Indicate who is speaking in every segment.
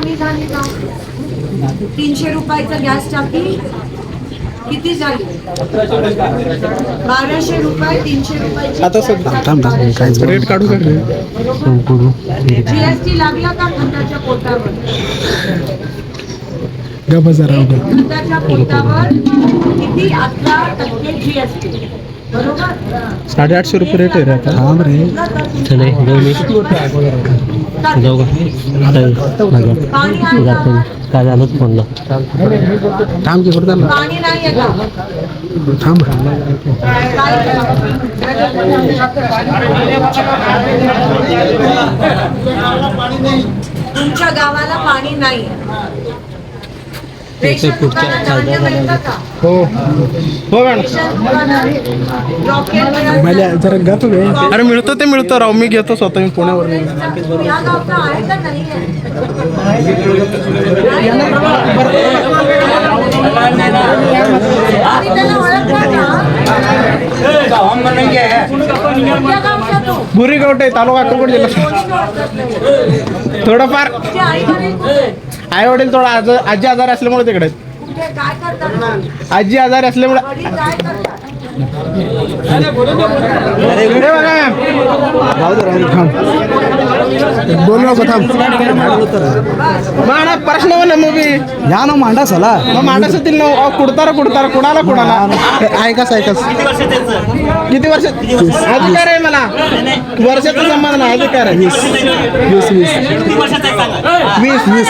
Speaker 1: कमी झाली का तीनशे रुपयाचं गॅस टाकी किती झाली? बाराशे रुपये तीनशे रुपयाची
Speaker 2: आता रेट काढू का
Speaker 1: जीएसटी लागला का खंडाच्या पोटावर? खंडाच्या पोटावर किती? अकरा टक्के जीएसटी बरोबर?
Speaker 2: साडेआठशे रुपये रेट आहे रे आता. रे
Speaker 3: जाऊ का? काय झालंच फोनला?
Speaker 2: थांब की कुठं थांब.
Speaker 1: तुमच्या गावाला पाणी नाही. रेशन दुकानात धान्य मिळतं का?
Speaker 2: हो हो. मॅडम.
Speaker 1: रेशन दुकानात रॉकेल मिळत?
Speaker 2: मला
Speaker 1: नाही.
Speaker 2: जरा गप अरे मिळतो ते मिळतं राव. मी घेतो स्वतः मी पुण्यावर
Speaker 1: या गावचा आहे का नाही आणि त्याला ओळखता का? कोणत्या गावचा तो?
Speaker 2: भुरी गवटे तालुका अक्कलकोट जिल्हा. थोडंफार? आई वडील थोडा आज आजी आजारी असल्यामुळे तिकडे आजी आजारी असल्यामुळे बघा मॅम बोल नको थांब. ना
Speaker 4: ना मांडा सला
Speaker 2: मग मांडासातील ना अहो, कुडतारा कुडतारा कुणाला कुणाला? ऐकास ऐकास किती वर्ष अधिकार आहे मला. वर्षाचा संबंध नाही अधिकार आहे. वीस वीस. वीस वीस. वीस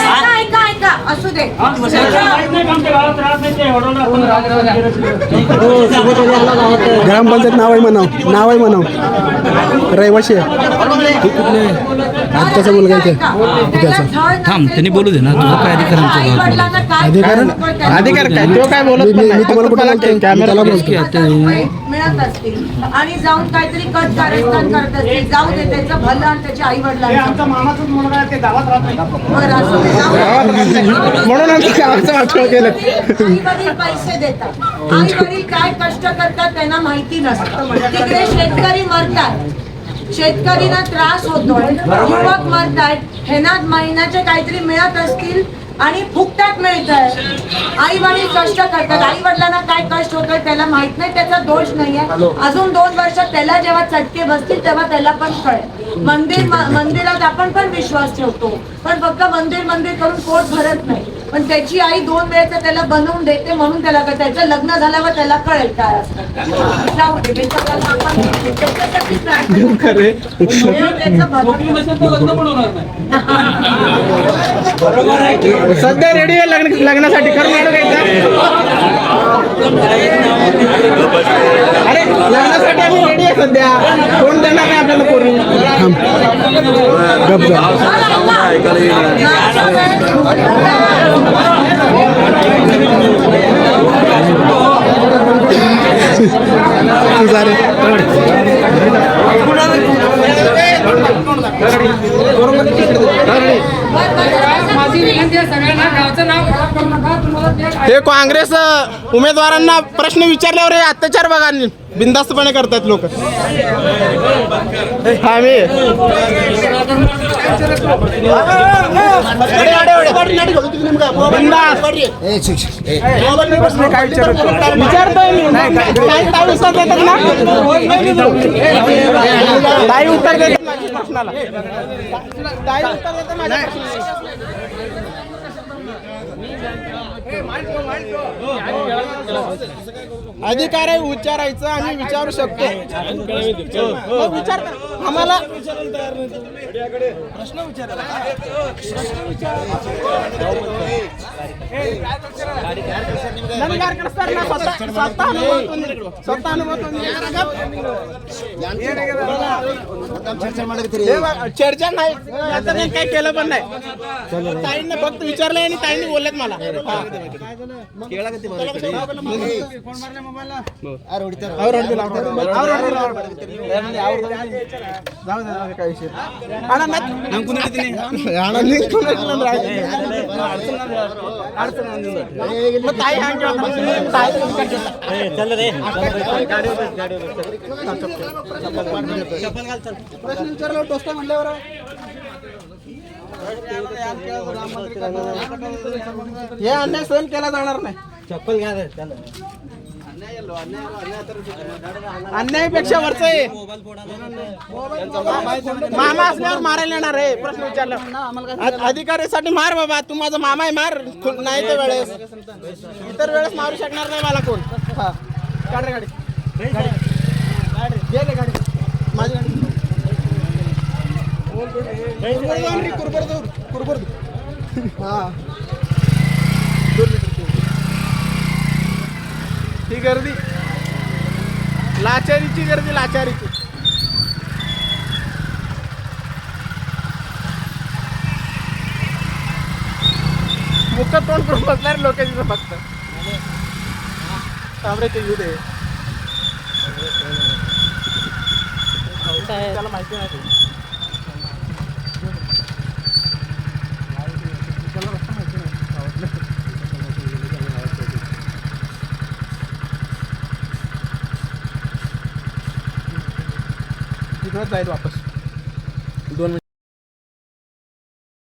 Speaker 1: असू दे.
Speaker 2: ग्रामपंचायत नाव आहे म्हणाव. नाव आहे म्हणाव. रहिवाशी आहे. आत्याचा मुलगा इथे.
Speaker 1: थांब
Speaker 3: त्यांनी बोलू दे ना. तुझं काय अधिकार आमच्या
Speaker 2: अधिकार? अधिकार काय? तो काय बोलत पण नाही. फक्त मला कॅमेरा
Speaker 1: मिळत असतील. आणि जाऊन काहीतरी कट कारस्थान करत असतील. जाऊ दे त्याचं भलं आणि त्याच्या आई वडिलांचं बरं असू.
Speaker 2: म्हणून गावाचं केलं
Speaker 1: वडील पैसे देतात. आई वडील काय कष्ट करतात त्यांना माहिती नसतं. तिकडे शेतकरी मरतात. शेतकरीला त्रास होतोय. युवक मरतायत. ह्यांना महिन्याचे काहीतरी मिळत असतील आणि फुकटात मिळत आहे आई वडील कष्ट करतात. आई वडिलांना काय कष्ट होतोय त्याला माहीत नाही त्याचा दोष नाहीये. अजून दोन वर्षात त्याला जेव्हा चटके बसतील तेव्हा त्याला पण कळेल. मंदिर मंदिरात आपण पण विश्वास ठेवतो. पण फक्त मंदिर मंदिर करून पोट भरत नाही. पण त्याची आई दोन वेळेचं त्याला बनवून देते म्हणून त्याला कळतं. त्याचं लग्न झाल्यावर त्याला कळेल काय असतं.
Speaker 2: खरे. सध्या रेडी आहे लग्न लग्नासाठी. करून मॅडम अरे लग्नासाठी आम्ही रेडी आहे सध्या. कोण देणार नाही आपल्याला पोरी ऐकायला हे काँग्रेस उमेदवारांना प्रश्न विचारल्यावर हे अत्याचार बघा बिंदास्तपणे करतात लोक. हा मी. विचारतोय मी ताई ताई उत्तर देतात ना ताई उत्तर देतात माझ्या प्रश्नाला ताई उत्तर देतात माझ्या प्रश्नाला. अधिकार आहे विचारायचं आम्ही विचारू शकतो. हो, विचार आम्हाला नंदगारकर सर ना स्वतः स्वतः अनुभवातून स्वतः अनुभवातून हे बघा, चर्चा नाही. आता मी काही केलं पण नाही. ताईंना फक्त विचारलं आणि ताईंनी बोललेत मला. हा. प्रश्न विचारला म्हणल्यावर. अन्याय सहन केला जाणार नाही.
Speaker 3: चप्पल घ्या त्याला.
Speaker 2: अन्यायापेक्षा वरच आहे. मामा असल्यावर मारायला येणार आहे प्रश्न विचारला. अ- अधिकाऱ्यासाठी मार बाबा तू माझा मामा आहे मार. नाही तर वेळेस. इतर वेळेस मारू शकणार नाही मला कोण. हा. काढ रे गाडी. गाडी. गाडी. माझी गाडी. कुरबर जाऊन रे, कुरबुर हा. ही गर्दी. लाचारीची गर्दी लाचारीची. मुख तोंड करून बसणार लोक तिथं फक्त. तांबड्याचे येऊ दे. त्याला माहिती नाही. तिथूनच जाईल वापस दोन मिनिट